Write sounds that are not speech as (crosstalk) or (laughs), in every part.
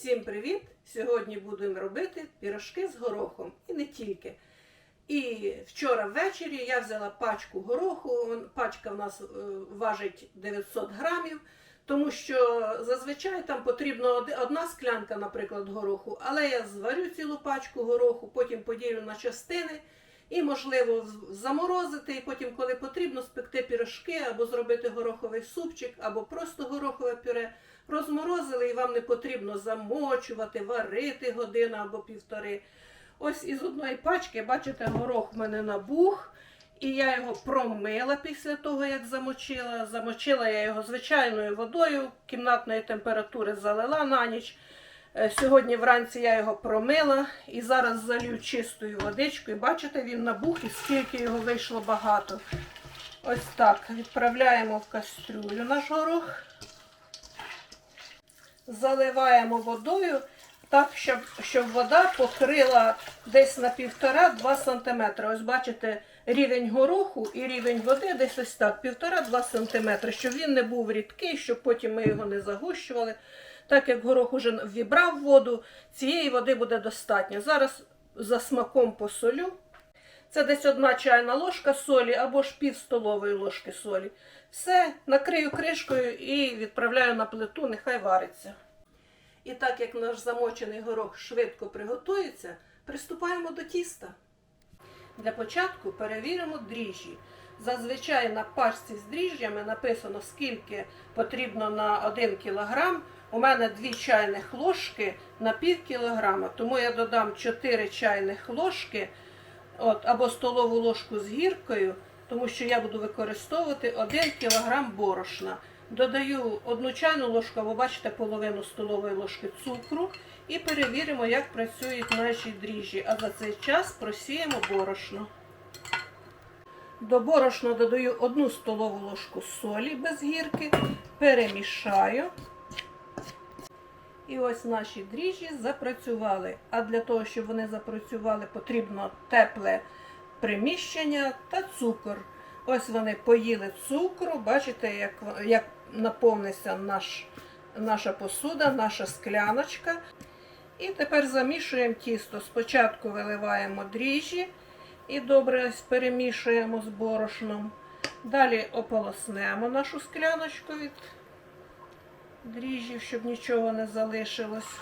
Всім привіт! Сьогодні будемо робити пірожки з горохом і не тільки. І вчора ввечері я взяла пачку гороху. Пачка в нас е, важить 900 грамів, тому що зазвичай там потрібно оди- одна склянка, наприклад, гороху. Але я зварю цілу пачку гороху, потім поділю на частини і, можливо, заморозити, і потім, коли потрібно, спекти пірожки або зробити гороховий супчик, або просто горохове пюре. Розморозили і вам не потрібно замочувати, варити годину або півтори. Ось із одної пачки, бачите, горох в мене набух. І я його промила після того, як замочила. Замочила я його звичайною водою кімнатної температури залила на ніч. Е, Сьогодні вранці я його промила і зараз залью чистою водичкою. Бачите, він набух і скільки його вийшло багато. Ось так. Відправляємо в кастрюлю наш горох заливаємо водою так, щоб, щоб вода покрила десь на 1,5-2 см. Ось бачите, рівень гороху і рівень води десь ось так, 1,5-2 см, щоб він не був рідкий, щоб потім ми його не загущували. Так як горох уже вібрав воду, цієї води буде достатньо. Зараз за смаком посолю. Це десь одна чайна ложка солі або ж пів столової ложки солі. Все, накрию кришкою і відправляю на плиту, нехай вариться. І так як наш замочений горох швидко приготується, приступаємо до тіста. Для початку перевіримо дріжджі. Зазвичай на пачці з дріжджами написано, скільки потрібно на 1 кг. У мене 2 чайних ложки на пів кілограма, тому я додам 4 чайних ложки от, або столову ложку з гіркою, тому що я буду використовувати 1 кг борошна. Додаю одну чайну ложку, або бачите, половину столової ложки цукру і перевіримо, як працюють наші дріжджі. А за цей час просіємо борошно. До борошна додаю одну столову ложку солі без гірки, перемішаю. І ось наші дріжджі запрацювали. А для того, щоб вони запрацювали, потрібно тепле приміщення та цукор. Ось вони поїли цукру. Бачите, як, як наповниться наш, наша посуда, наша скляночка. І тепер замішуємо тісто. Спочатку виливаємо дріжджі і добре перемішуємо з борошном. Далі ополоснемо нашу скляночку від дріжджів, щоб нічого не залишилось.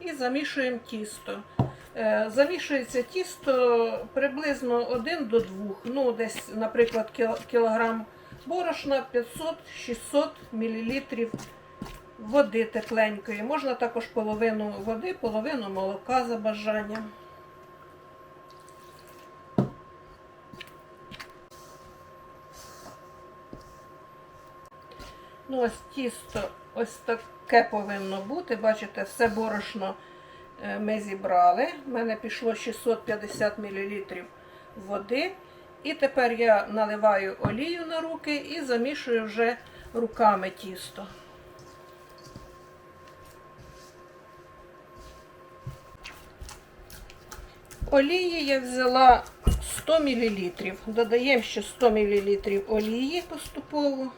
І замішуємо тісто. Е, Замішується тісто приблизно 1 до 2. Ну, десь, наприклад, кілограм борошна 500-600 мл води тепленької. Можна також половину води, половину молока за бажанням. Ну, ось тісто ось таке повинно бути. Бачите, все борошно ми зібрали. У мене пішло 650 мл води. І тепер я наливаю олію на руки і замішую вже руками тісто. Олії я взяла 100 мл. Додаємо ще 100 мл олії поступово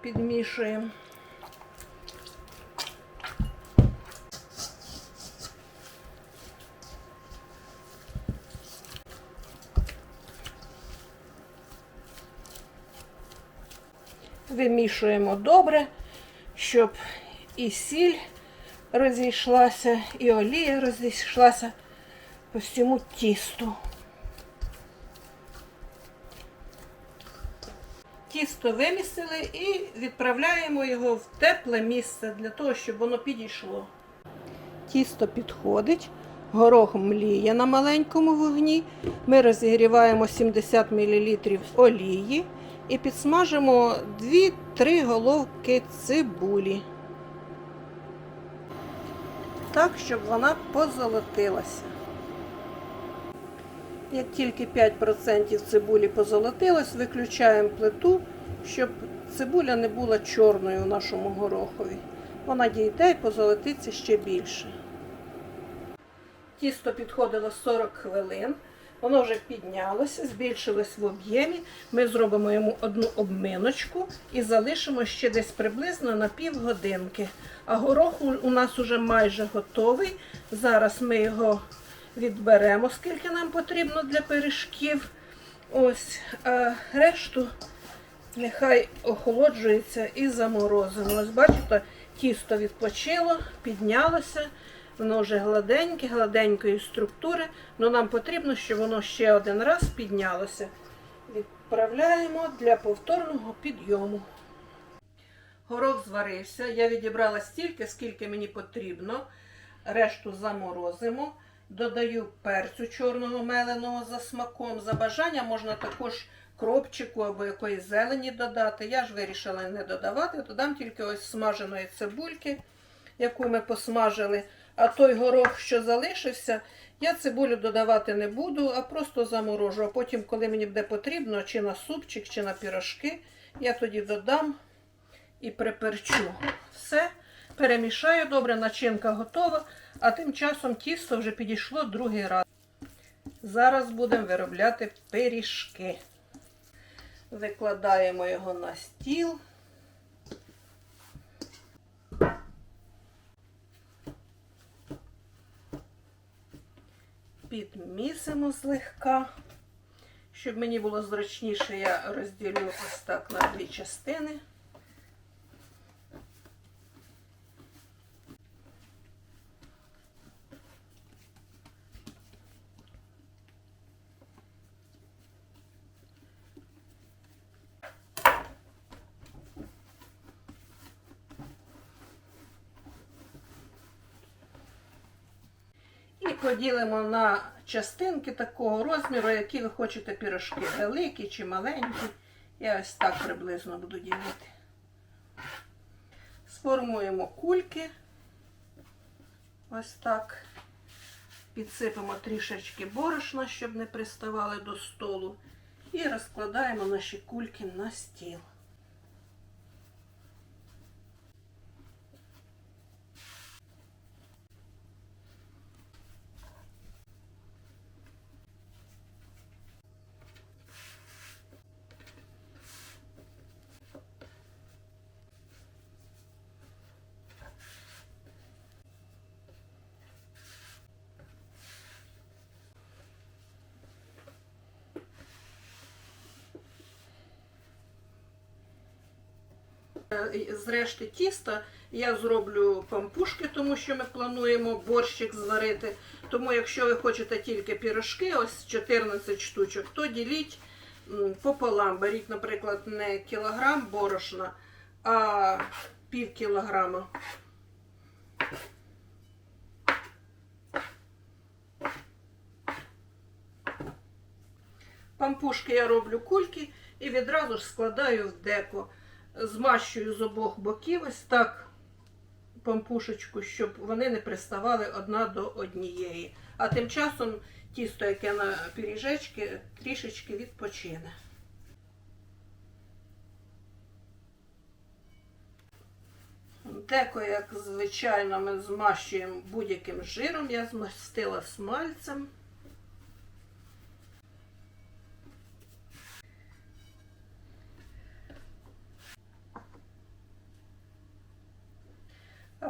підмішуємо. Вимішуємо добре, щоб і сіль розійшлася, і олія розійшлася по всьому тісту. Тісто вимісили і відправляємо його в тепле місце для того, щоб воно підійшло. Тісто підходить, горох мліє на маленькому вогні. Ми розігріваємо 70 мл олії і підсмажимо 2-3 головки цибулі. Так, щоб вона позолотилася. Як тільки 5% цибулі позолотилось, виключаємо плиту, щоб цибуля не була чорною в нашому горохові. Вона дійде і позолотиться ще більше. Тісто підходило 40 хвилин. Воно вже піднялося, збільшилось в об'ємі. Ми зробимо йому одну обминочку і залишимо ще десь приблизно на півгодинки. А горох у- нас уже майже готовий. Зараз ми його відберемо, скільки нам потрібно для пиріжків. Ось, а решту нехай охолоджується і заморозимо. Ось бачите, тісто відпочило, піднялося. Воно вже гладеньке, гладенької структури, але нам потрібно, щоб воно ще один раз піднялося. Відправляємо для повторного підйому. Горох зварився. Я відібрала стільки, скільки мені потрібно. Решту заморозимо. Додаю перцю чорного меленого за смаком. За бажанням можна також кропчику або якоїсь зелені додати. Я ж вирішила не додавати, додам тільки ось смаженої цибульки, яку ми посмажили. А той горох, що залишився, я цибулю додавати не буду, а просто заморожу. А потім, коли мені буде потрібно, чи на супчик, чи на пірожки, я тоді додам і приперчу. Все, перемішаю добре, начинка готова, а тим часом тісто вже підійшло другий раз. Зараз будемо виробляти пиріжки. Викладаємо його на стіл. Підмісимо злегка. Щоб мені було зручніше, я розділю ось так на дві частини. Поділимо на частинки такого розміру, які ви хочете пірожки. Великі чи маленькі. Я ось так приблизно буду ділити. Сформуємо кульки. Ось так. Підсипемо трішечки борошна, щоб не приставали до столу. І розкладаємо наші кульки на стіл. З решти тіста я зроблю пампушки, тому що ми плануємо борщик зварити. Тому, якщо ви хочете тільки пірожки, ось 14 штучок, то діліть пополам. Беріть, наприклад, не кілограм борошна, а пів кілограма. Пампушки я роблю кульки і відразу ж складаю в деко. Змащую з обох боків ось так пампушечку, щоб вони не приставали одна до однієї. А тим часом тісто, яке на пиріжечки, трішечки відпочине. Деко, як звичайно, ми змащуємо будь-яким жиром. Я змастила смальцем.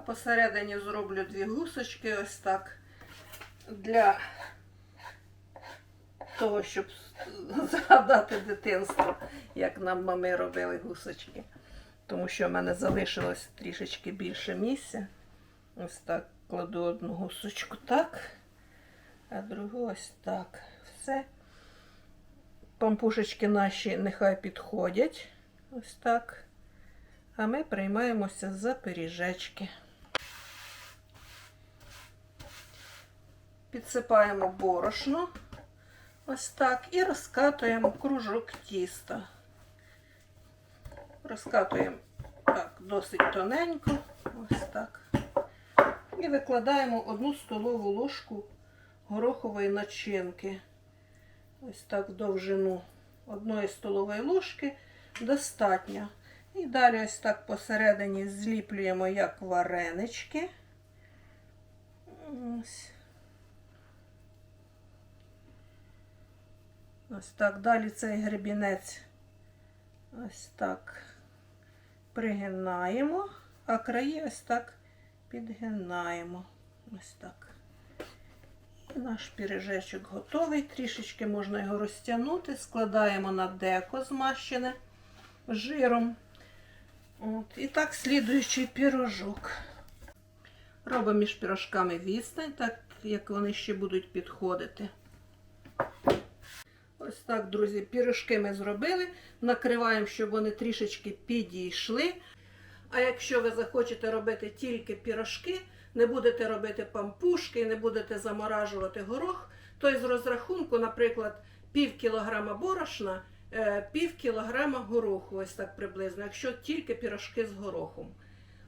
Посередині зроблю дві гусочки ось так для того, щоб згадати дитинство, як нам мами робили гусочки. Тому що в мене залишилось трішечки більше місця. Ось так кладу одну гусочку так, а другу ось так. Все. Пампушечки наші нехай підходять. Ось так. А ми приймаємося за пиріжечки. Підсипаємо борошно. Ось так. І розкатуємо кружок тіста. Розкатуємо так, досить тоненько. Ось так. І викладаємо одну столову ложку горохової начинки. Ось так в довжину одної столової ложки достатньо. І далі ось так посередині зліплюємо як варенички. Ось. Ось так. Далі цей гребінець ось так пригинаємо, а краї ось так підгинаємо. Ось так. І наш піріжечок готовий. Трішечки можна його розтягнути. Складаємо на деко змащене жиром. От. І так слідуючий пірожок. Робимо між пірожками відстань, так як вони ще будуть підходити. Ось так, друзі, пірожки ми зробили. Накриваємо, щоб вони трішечки підійшли. А якщо ви захочете робити тільки пірожки, не будете робити пампушки, не будете заморажувати горох, то із розрахунку, наприклад, пів кілограма борошна, е, пів кілограма гороху, ось так приблизно, якщо тільки пірожки з горохом.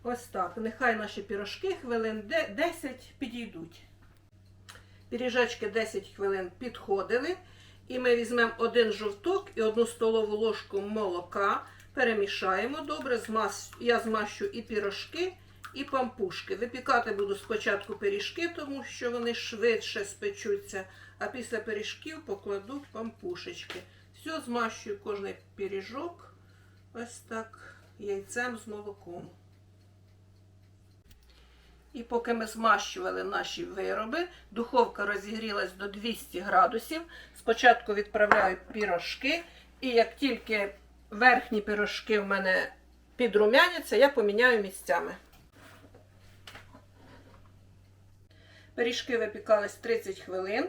Ось так. Нехай наші пірожки хвилин 10 підійдуть. Піріжечки 10 хвилин підходили. І ми візьмемо один жовток і одну столову ложку молока, перемішаємо добре. Я змащу і пірожки, і пампушки. Випікати буду спочатку пиріжки, тому що вони швидше спечуться, а після пиріжків покладу пампушечки. Все, змащую кожний пиріжок ось так яйцем з молоком. І поки ми змащували наші вироби, духовка розігрілась до 200 градусів. Спочатку відправляю пірожки, і як тільки верхні пірожки в мене підрумяняться, я поміняю місцями. Пиріжки випікались 30 хвилин.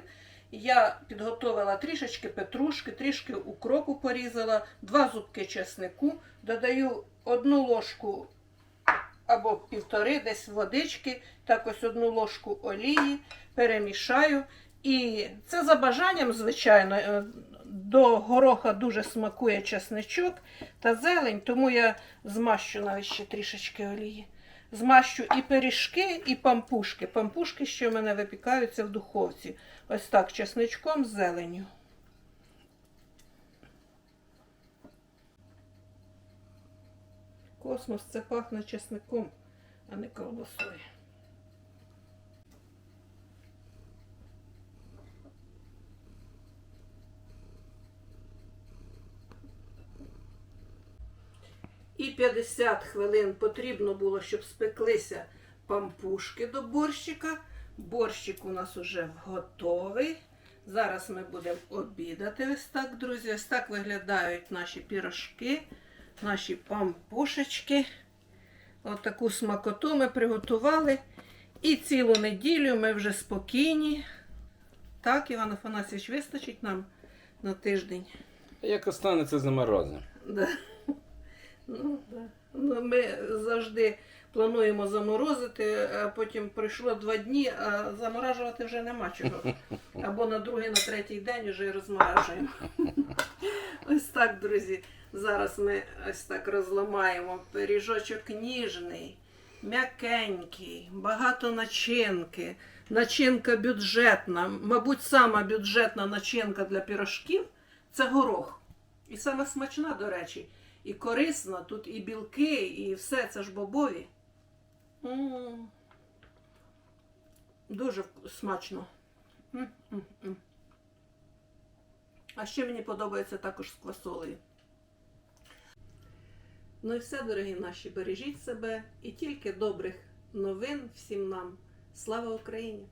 Я підготовила трішечки петрушки, трішки укропу порізала, два зубки чеснику, додаю одну ложку або півтори десь водички, так ось одну ложку олії, перемішаю. І це за бажанням, звичайно, е, до гороха дуже смакує чесничок та зелень, тому я змащу навіть ще трішечки олії. Змащу і пиріжки, і пампушки. Пампушки ще в мене випікаються в духовці. Ось так, чесничком з зеленю. Космос це пахне чесником, а не ковбасою. І 50 хвилин потрібно було, щоб спеклися пампушки до борщика. Борщик у нас уже готовий. Зараз ми будемо обідати. Ось так, друзі. Ось так виглядають наші пірожки, наші пампушечки. Отаку смакоту ми приготували. І цілу неділю ми вже спокійні. Так, Іван Афанасьович, вистачить нам на тиждень. Як останеться заморозне? Да. Ну, да. ну, ми завжди плануємо заморозити, а потім пройшло два дні, а заморажувати вже нема чого. (laughs) Або на другий, на третій день вже розморажуємо. (laughs) Ось так, друзі. Зараз ми ось так розламаємо. Пиріжочок ніжний, м'якенький, багато начинки. Начинка бюджетна. Мабуть, сама бюджетна начинка для пірожків це горох. І саме смачна, до речі, і корисна, тут і білки, і все, це ж бобові. М. Дуже вк- смачно. М-м-м. А ще мені подобається також з квасолею. Ну і все, дорогі наші, бережіть себе і тільки добрих новин всім нам. Слава Україні!